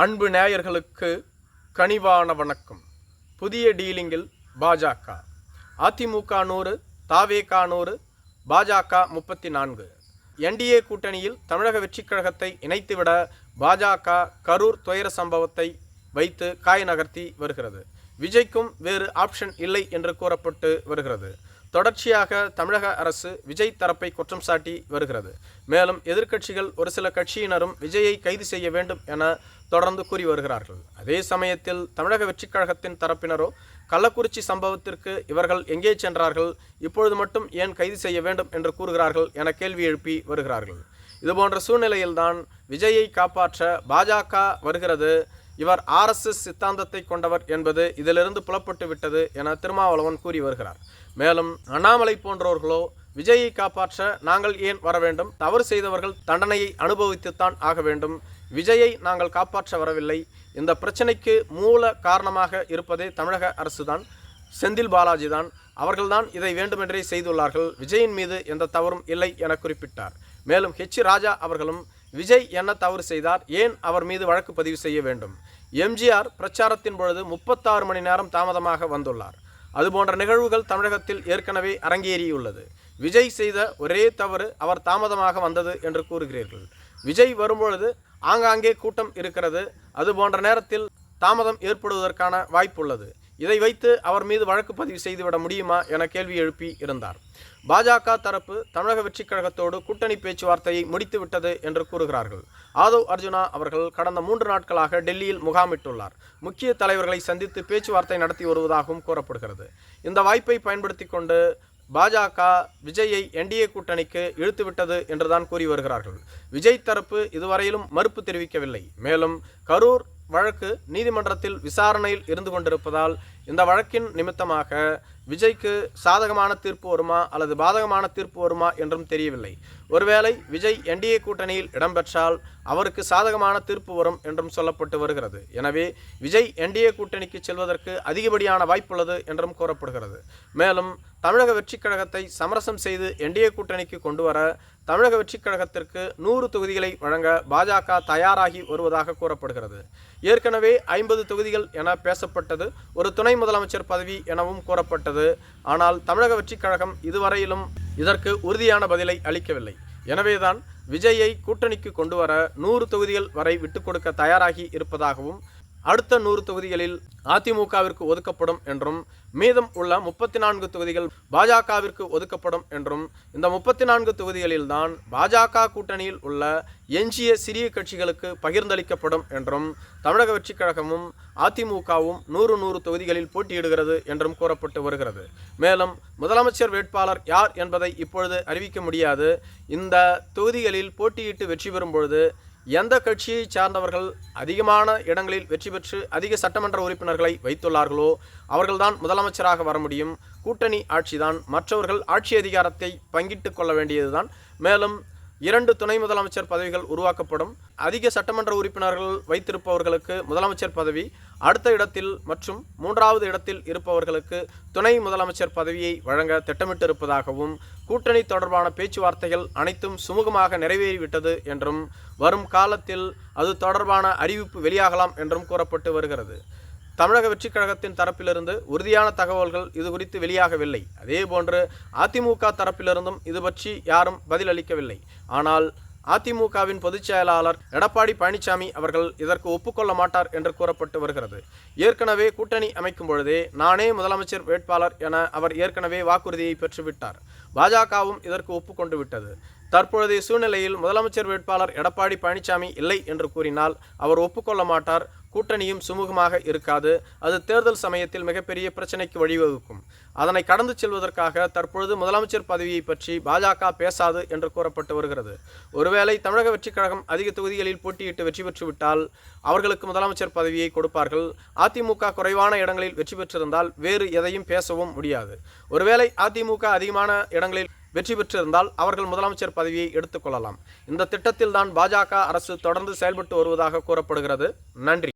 அன்பு நேயர்களுக்கு கனிவான வணக்கம். புதிய டீலிங்கில் பாஜக. அதிமுக நூறு தாவேகா நூறு பாஜக முப்பத்தி நான்கு என்டிஏ கூட்டணியில் தமிழக வெற்றிக் கழகத்தை இணைத்துவிட பாஜக கரூர் துயர சம்பவத்தை வைத்து காய் நகர்த்தி வருகிறது. விஜய்க்கும் வேறு ஆப்ஷன் இல்லை என்று கூறப்பட்டு வருகிறது. தொடர்ச்சியாக தமிழக அரசு விஜய் தரப்பை குற்றம் சாட்டி வருகிறது. மேலும் எதிர்க்கட்சிகள் ஒரு சில கட்சியினரும் விஜயை கைது செய்ய வேண்டும் என தொடர்ந்து கூறி வருகிறார்கள். அதே சமயத்தில் தமிழக வெற்றிக் கழகத்தின் தரப்பினரோ கள்ளக்குறிச்சி சம்பவத்திற்கு இவர்கள் எங்கே சென்றார்கள் இப்பொழுது மட்டும் ஏன் கைது செய்ய வேண்டும் என்று கூறுகிறார்கள் என கேள்வி எழுப்பி வருகிறார்கள். இதுபோன்ற சூழ்நிலையில்தான் விஜயை காப்பாற்ற பாஜக வருகிறது இவர் ஆர்எஸ்எஸ் சித்தாந்தத்தை கொண்டவர் என்பது இதிலிருந்து புலப்பட்டு விட்டது என திருமாவளவன் கூறி வருகிறார். மேலும் அண்ணாமலை போன்றவர்களோ விஜயை காப்பாற்ற நாங்கள் ஏன் வர வேண்டும்? தவறு செய்தவர்கள் தண்டனையை அனுபவித்துத்தான் ஆக வேண்டும். விஜயை நாங்கள் காப்பாற்ற வரவில்லை. இந்த பிரச்சனைக்கு மூல காரணமாக இருப்பதே தமிழக அரசுதான். செந்தில் பாலாஜி தான் அவர்கள்தான் இதை வேண்டுமென்றே செய்துள்ளார்கள். விஜயின் மீது எந்த தவறும் இல்லை என குறிப்பிட்டார். மேலும் ஹெச். ராஜா அவர்களும் விஜய் என்ன தவறு செய்தார்? ஏன் அவர் மீது வழக்கு பதிவு செய்ய வேண்டும்? எம்ஜிஆர் பிரச்சாரத்தின் பொழுது முப்பத்தாறு மணி நேரம் தாமதமாக வந்துள்ளார். அதுபோன்ற நிகழ்வுகள் தமிழகத்தில் ஏற்கனவே அரங்கேறியுள்ளது. விஜய் செய்த ஒரே தவறு அவர் தாமதமாக வந்தது என்று கூறுகிறீர்கள். விஜய் வரும்பொழுது ஆங்காங்கே கூட்டம் இருக்கிறது. அது போன்ற நேரத்தில் தாமதம் ஏற்படுவதற்கான வாய்ப்புள்ளது. இதை வைத்து அவர் மீது வழக்கு பதிவு செய்துவிட முடியுமா என கேள்வி எழுப்பி இருந்தார். பாஜக தரப்பு தமிழக வெற்றிக் கழகத்தோடு கூட்டணி பேச்சுவார்த்தையை முடித்துவிட்டது என்று கூறுகிறார்கள். ஆதவ் அர்ஜுனா அவர்கள் கடந்த மூன்று நாட்களாக டெல்லியில் முகாமிட்டுள்ளார். முக்கிய தலைவர்களை சந்தித்து பேச்சுவார்த்தை நடத்தி வருவதாகவும் கூறப்படுகிறது. இந்த வாய்ப்பை பயன்படுத்தி கொண்டு பாஜக விஜயை என்டிஏ கூட்டணிக்கு இழுத்துவிட்டது என்றுதான் கூறி வருகிறார்கள். விஜய் தரப்பு இதுவரையிலும் மறுப்பு தெரிவிக்கவில்லை. மேலும் கரூர் வழக்கு நீதிமன்றத்தில் விசாரணையில் இருந்து கொண்டிருப்பதால் இந்த வழக்கின் நிமித்தமாக விஜய்க்கு சாதகமான தீர்ப்பு வருமா அல்லது பாதகமான தீர்ப்பு வருமா என்றும் தெரியவில்லை. ஒருவேளை விஜய் என்டிஏ கூட்டணியில் இடம்பெற்றால் அவருக்கு சாதகமான தீர்ப்பு வரும் என்றும் சொல்லப்பட்டு வருகிறது. எனவே விஜய் என்டிஏ கூட்டணிக்கு செல்வதற்கு அதிகப்படியான வாய்ப்புள்ளது என்றும் கூறப்படுகிறது. மேலும் தமிழக வெற்றிக் கழகத்தை சமரசம் செய்து என்டிஏ கூட்டணிக்கு கொண்டு வர தமிழக வெற்றிக் கழகத்திற்கு நூறு தொகுதிகளை வழங்க பாஜக தயாராகி வருவதாக கூறப்படுகிறது. ஏற்கனவே ஐம்பது தொகுதிகள் என பேசப்பட்டது ஒரு துணை முதலமைச்சர் பதவி எனவும் கூறப்பட்டது. ஆனால் தமிழக வெற்றிக் கழகம் இதுவரையிலும் இதற்கு உறுதியான பதிலை அளிக்கவில்லை. எனவேதான் விஜயை கூட்டணிக்கு கொண்டு வர நூறு தொகுதிகள் வரை விட்டுக் கொடுக்க தயாராகி இருப்பதாகவும் அடுத்த நூறு தொகுதிகளில் அதிமுகவிற்கு ஒதுக்கப்படும் என்றும் மீதம் உள்ள முப்பத்தி நான்கு தொகுதிகள் பாஜகவிற்கு ஒதுக்கப்படும் என்றும் இந்த முப்பத்தி நான்கு தொகுதிகளில்தான் பாஜக கூட்டணியில் உள்ள எஞ்சிய சிறிய கட்சிகளுக்கு பகிர்ந்தளிக்கப்படும் என்றும் தமிழக வெற்றிக் கழகமும் அதிமுகவும் நூறு நூறு தொகுதிகளில் போட்டியிடுகிறது என்றும் கூறப்பட்டு வருகிறது. மேலும் முதலமைச்சர் வேட்பாளர் யார் என்பதை இப்பொழுது அறிவிக்க முடியாது. இந்த தொகுதிகளில் போட்டியிட்டு வெற்றி பெறும் பொழுது எந்த கட்சியை சார்ந்தவர்கள் அதிகமான இடங்களில் வெற்றி பெற்று அதிக சட்டமன்ற உறுப்பினர்களை வைத்துள்ளார்களோ அவர்கள்தான் முதலமைச்சராக வர முடியும். கூட்டணி ஆட்சிதான். மற்றவர்கள் ஆட்சி அதிகாரத்தை பங்கிட்டு கொள்ள வேண்டியதுதான். மேலும் இரண்டு துணை முதலமைச்சர் பதவிகள் உருவாக்கப்படும். அதிக சட்டமன்ற உறுப்பினர்கள் வைத்திருப்பவர்களுக்கு முதலமைச்சர் பதவி அடுத்த இடத்தில் மற்றும் மூன்றாவது இடத்தில் இருப்பவர்களுக்கு துணை முதலமைச்சர் பதவியை வழங்க திட்டமிட்டிருப்பதாகவும் கூட்டணி தொடர்பான பேச்சுவார்த்தைகள் அனைத்தும் சுமூகமாக நிறைவேறிவிட்டது என்றும் வரும் காலத்தில் அது தொடர்பான அறிவிப்பு வெளியாகலாம் என்றும் கூறப்பட்டு வருகிறது. தமிழக வெற்றிக் கழகத்தின் தரப்பிலிருந்து உறுதியான தகவல்கள் இது குறித்து வெளியாகவில்லை. அதேபோன்று அதிமுக தரப்பிலிருந்தும் இது பற்றி யாரும் பதிலளிக்கவில்லை ஆனால் அதிமுகவின் பொதுச் செயலாளர் எடப்பாடி பழனிசாமி அவர்கள் இதற்கு ஒப்புக்கொள்ள மாட்டார் என்று கூறப்பட்டு வருகிறது. ஏற்கனவே கூட்டணி அமைக்கும் பொழுதே நானே முதலமைச்சர் வேட்பாளர் என அவர் ஏற்கனவே வாக்குறுதியை பெற்றுவிட்டார். பாஜகவும் இதற்கு ஒப்புக்கொண்டு விட்டது. தற்பொழுதைய சூழ்நிலையில் முதலமைச்சர் வேட்பாளர் எடப்பாடி பழனிசாமி இல்லை என்று கூறினால் அவர் ஒப்புக்கொள்ள மாட்டார் கூட்டணியும் சுமூகமாக இருக்காது. அது தேர்தல் சமயத்தில் மிகப்பெரிய பிரச்சனைக்கு வழிவகுக்கும். அதனை கடந்து செல்வதற்காக தற்பொழுது முதலமைச்சர் பதவியை பற்றி பாஜக பேசாது என்று கூறப்பட்டு வருகிறது. ஒருவேளை தமிழக வெற்றிக் கழகம் அதிக தொகுதிகளில் போட்டியிட்டு வெற்றி பெற்றுவிட்டால் அவர்களுக்கு முதலமைச்சர் பதவியை கொடுப்பார்கள். அதிமுக குறைவான இடங்களில் வெற்றி பெற்றிருந்தால் வேறு எதையும் பேசவும் முடியாது. ஒருவேளை அதிமுக அதிகமான இடங்களில் வெற்றி பெற்றிருந்தால் அவர்கள் முதலமைச்சர் பதவியை எடுத்துக்கொள்ளலாம் இந்த திட்டத்தில் தான் பாஜக அரசு தொடர்ந்து செயல்பட்டு வருவதாக கூறப்படுகிறது. நன்றி.